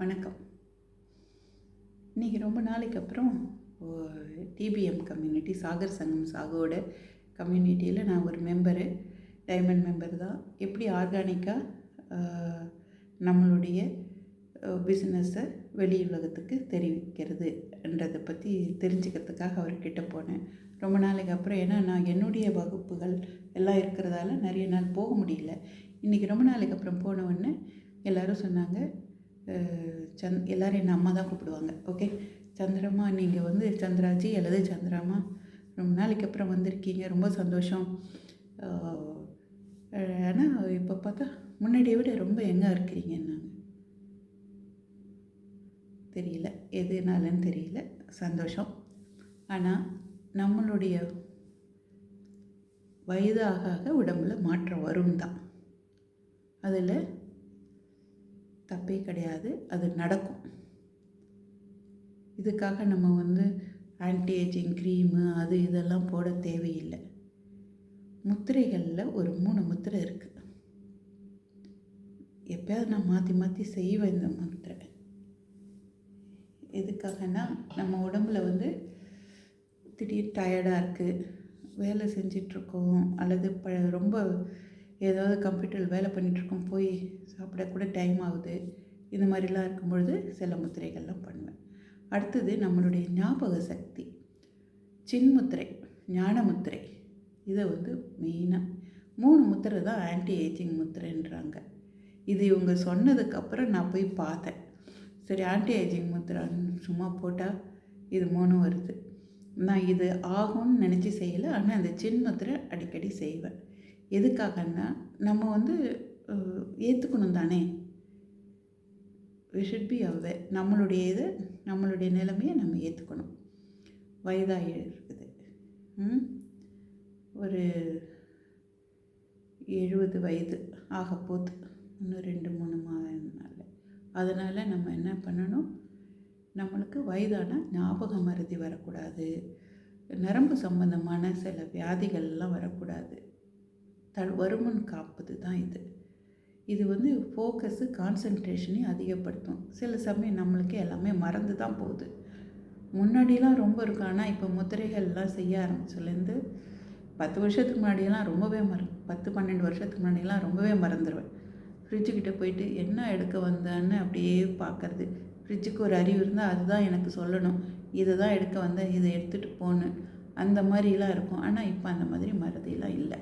வணக்கம். இன்றைக்கி ரொம்ப நாளைக்கு அப்புறம் டிபிஎம் கம்யூனிட்டி சாகர் சங்கம் சாகோட கம்யூனிட்டியில் நான் ஒரு மெம்பரு டைமண்ட் மெம்பர் தான். எப்படி ஆர்கானிக்காக நம்மளுடைய பிஸ்னஸை வெளி உலகத்துக்கு தெரிவிக்கிறதுன்றதை பற்றி தெரிஞ்சுக்கிறதுக்காக அவர்கிட்ட போனேன். ரொம்ப நாளைக்கு அப்புறம் ஏன்னா நான் என்னுடைய வகுப்புகள் எல்லாம் இருக்கிறதால நிறைய நாள் போக முடியல. இன்றைக்கி ரொம்ப நாளைக்கு அப்புறம் போன உடனே எல்லோரும் சொன்னாங்க சந்த் எல்லோரும் என்னை அம்மா தான் கூப்பிடுவாங்க. ஓகே சந்திரம்மா நீங்கள் வந்து சந்திராஜி அல்லது சந்திராமா ரொம்ப நாளைக்கு அப்புறம் வந்திருக்கீங்க. ரொம்ப சந்தோஷம். ஆனால் இப்போ பார்த்தா முன்னாடியை விட ரொம்ப எங்கே இருக்கிறீங்கன்னாங்க தெரியல. எதுனாலன்னு தெரியல. சந்தோஷம். ஆனால் நம்மளுடைய வயது ஆக ஆக உடம்புல மாற்றம் வரும் தான் அதில் தப்பே கிடையாது அது நடக்கும். இதுக்காக நம்ம வந்து ஆன்டி ஏஜிங் க்ரீமு அது இதெல்லாம் போட தேவையில்லை. முத்திரைகளில் ஒரு மூணு முத்திரை இருக்குது எப்பயாவது நான் மாற்றி மாற்றி செய்வேன் இந்த முத்திரை. எதுக்காகனா நம்ம உடம்புல வந்து திடீர் டயர்டாக இருக்குது வேலை செஞ்சிட்ருக்கோம் அல்லது ப ரொம்ப ஏதாவது கம்ப்யூட்டரில் வேலை பண்ணிகிட்ருக்கோம் போய் சாப்பிட கூட டைம் ஆகுது. இந்த மாதிரிலாம் இருக்கும்பொழுது சில முத்திரைகள்லாம் பண்ணுவேன். அடுத்தது நம்மளுடைய ஞாபக சக்தி. சின்முத்திரை ஞான முத்திரை. இதை வந்து மெயினாக மூணு முத்திரை தான் ஆன்டி ஏஜிங் முத்திரைன்றாங்க. இது இவங்க சொன்னதுக்கப்புறம் நான் போய் பார்த்தேன். சரி ஆன்டி ஏஜிங் முத்திரான்னு சும்மா போட்டால் இது மூணு வருது. நான் இது ஆகும்னு நினச்சி செய்யலை. ஆனால் அந்த சின் முத்திரை அடிக்கடி செய்வேன். எதுக்காகன்னா நம்ம வந்து ஏற்றுக்கணும் தானே? வி ஷுட் பி அவே நம்மளுடைய இது நம்மளுடைய நிலைமையை நம்ம ஏற்றுக்கணும் வயதாக இருக்குது ஒரு எழுபது வயது ஆக போகுது இன்னும் ரெண்டு மூணு மாதனால அதனால் நம்ம என்ன பண்ணணும்? நம்மளுக்கு வயதான ஞாபக மருதி வரக்கூடாது. நரம்பு சம்பந்தமான சில வியாதிகள்லாம் வரக்கூடாது. த வருமுன் காப்பது தான் இது. இது வந்து ஃபோக்கஸு கான்சன்ட்ரேஷனையும் அதிகப்படுத்தும். சில சமயம் நம்மளுக்கு எல்லாமே மறந்து தான் போகுது. முன்னாடிலாம் ரொம்ப இருக்கும். ஆனால் இப்போ முத்திரைகள்லாம் செய்ய ஆரம்பிச்சுலேருந்து பத்து வருஷத்துக்கு முன்னாடியெல்லாம் ரொம்பவே மற பத்து பன்னெண்டு வருஷத்துக்கு முன்னாடியெல்லாம் ரொம்பவே மறந்துடுவேன் ஃப்ரிட்ஜுக்கிட்ட போயிட்டு என்ன எடுக்க வந்தேன்னு அப்படியே பார்க்கறது ஃப்ரிட்ஜுக்கு ஒரு அறிவு இருந்தால் அதுதான் எனக்கு சொல்லணும். இதை தான் எடுக்க வந்தேன். இதை எடுத்துகிட்டு போகணும் அந்த மாதிரிலாம் இருக்கும். ஆனால் இப்போ அந்த மாதிரி மறதியெல்லாம் இல்லை.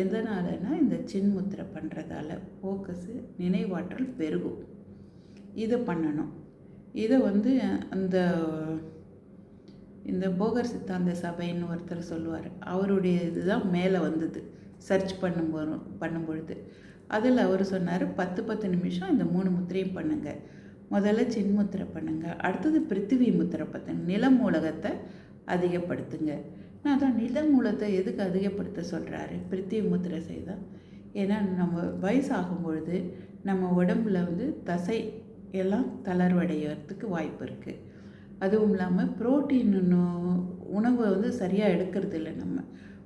எதனாலனா இந்த சின்முத்திரை பண்ணுறதால ஃபோக்கஸு நினைவாற்றல் பெருகும். இதை பண்ணணும். இதை வந்து அந்த இந்த போகர் சித்தாந்த சபைன்னு ஒருத்தர் சொல்லுவார். அவருடைய இதுதான் மேலே வந்தது. சர்ச் பண்ணும்போது பண்ணும்பொழுது அதில் அவர் சொன்னார் பத்து பத்து நிமிஷம் இந்த மூணு முத்திரையும் பண்ணுங்கள் முதல்ல சின்முத்திரை பண்ணுங்கள் அடுத்தது பிருத்திவி முத்திரை பண்ணுங்க நிலமூலகத்தை அதிகப்படுத்துங்க. அதான் நில மூலத்தை எதுக்கு அதிகப்படுத்த சொல்கிறாரு பிருத்திவி முத்திரை செய்தால் ஏன்னா நம்ம வயசாகும் பொழுது நம்ம உடம்புல வந்து தசை எல்லாம் தளர்வடைகிறதுக்கு வாய்ப்பு இருக்குது அதுவும் இல்லாமல் புரோட்டீன் உணவை வந்து சரியாக எடுக்கிறது இல்லை நம்ம.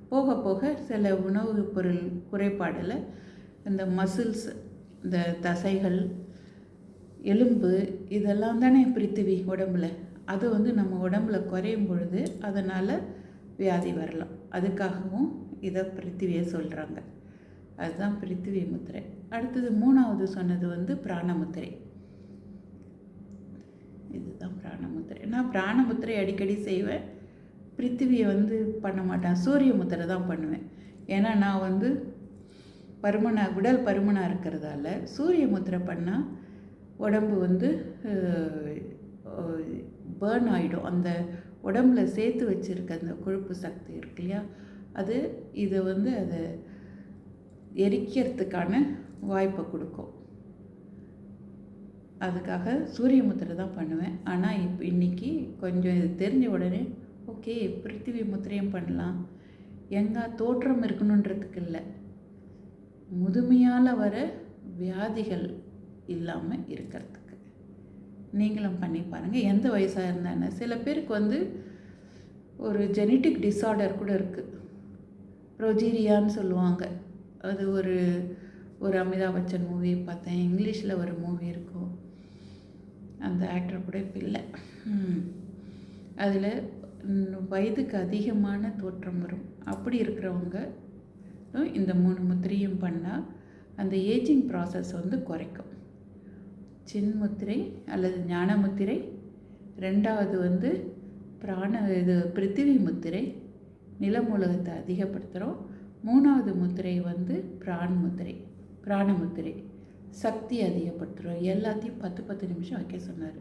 போக போக சில உணவு பொருள் குறைபாடில் இந்த மசில்ஸ் இந்த தசைகள் எலும்பு இதெல்லாம் தானே பிரித்திவி உடம்புல. அது வந்து நம்ம உடம்புல குறையும் பொழுது அதனால் வியாதி வரலாம். அதுக்காகவும் இதை பிரித்திவியை சொல்கிறாங்க அதுதான் பிரித்திவி முத்திரை. அடுத்தது மூணாவது சொன்னது வந்து பிராணமுத்திரை. இதுதான் பிராணமுத்திரை. நான் பிராணமுத்திரை அடிக்கடி செய்வேன். பிருத்திவியை வந்து பண்ண மாட்டேன். சூரிய முத்திரை தான் பண்ணுவேன். ஏன்னா நான் வந்து பருமனாக உடல் பருமனாக இருக்கிறதால சூரிய முத்திரை பண்ணால் உடம்பு வந்து பேர்ன் ஆகிடும் அந்த உடம்புல சேர்த்து வச்சுருக்க அந்த கொழுப்பு சக்தி இருக்கு இல்லையா? அது இதை வந்து அதை எரிக்கிறதுக்கான வாய்ப்பை கொடுக்கும். அதுக்காக சூரிய முத்திரை தான் பண்ணுவேன். ஆனால் இப்போ இன்றைக்கி கொஞ்சம் இது தெரிஞ்ச உடனே ஓகே பிருத்திவி முத்திரையும் பண்ணலாம். எங்கே தோற்றம் இருக்கணுன்றதுக்கு இல்லை. முதுமையால் வர வியாதிகள் இல்லாமல் இருக்கிறதுக்கு நீங்களும் பண்ணி பாருங்கள் எந்த வயசாக இருந்தாலும் சில பேருக்கு வந்து ஒரு ஜெனட்டிக் டிஸார்டர் கூட இருக்குது ப்ரொஜீரியான்னு சொல்லுவாங்க. அது ஒரு ஒரு அமிதாப் பச்சன் மூவி பார்த்தேன். இங்கிலீஷில் ஒரு மூவி இருக்கும். அந்த ஆக்டர் கூட இப்போ இல்லை. அதில் வயதுக்கு அதிகமான தோற்றம் வரும். அப்படி இருக்கிறவங்க இந்த மூணு முத்திரையும் பண்ணால் அந்த ஏஜிங் ப்ராசஸ் வந்து குறைக்கும். சின்முத்திரை அல்லது ஞான முத்திரை ரெண்டாவது வந்து பிராண இது பிருத்திவி முத்திரை. நிலமூலகத்தை அதிகப்படுத்துகிறோம் மூணாவது முத்திரை வந்து பிராண் முத்திரை பிராண முத்திரை. சக்தி அதிகப்படுத்துகிறோம் எல்லாத்தையும் பத்து பத்து நிமிஷம் வைக்க சொன்னார்.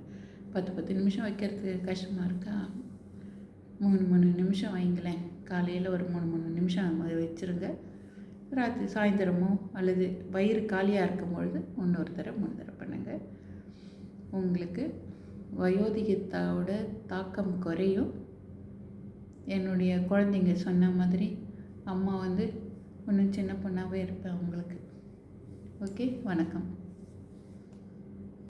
பத்து பத்து நிமிஷம் வைக்கிறதுக்கு கஷ்டமாக இருக்கா? மூணு மூணு நிமிஷம் வைங்களேன். காலையில் ஒரு மூணு மூணு நிமிஷம் வச்சுருங்க. ராத்திரி சாயந்தரமோ அல்லது வயிறு காலியாக இருக்கும் பொழுது இன்னொரு தடவை மூணு தடவை பண்ணுங்கள் உங்களுக்கு வயோதிகத்தோட தாக்கம் குறையும். என்னுடைய குழந்தைங்க சொன்ன மாதிரி அம்மா வந்து இன்னும் சின்ன பொண்ணாகவே இருப்பேன் உங்களுக்கு ஓகே வணக்கம்.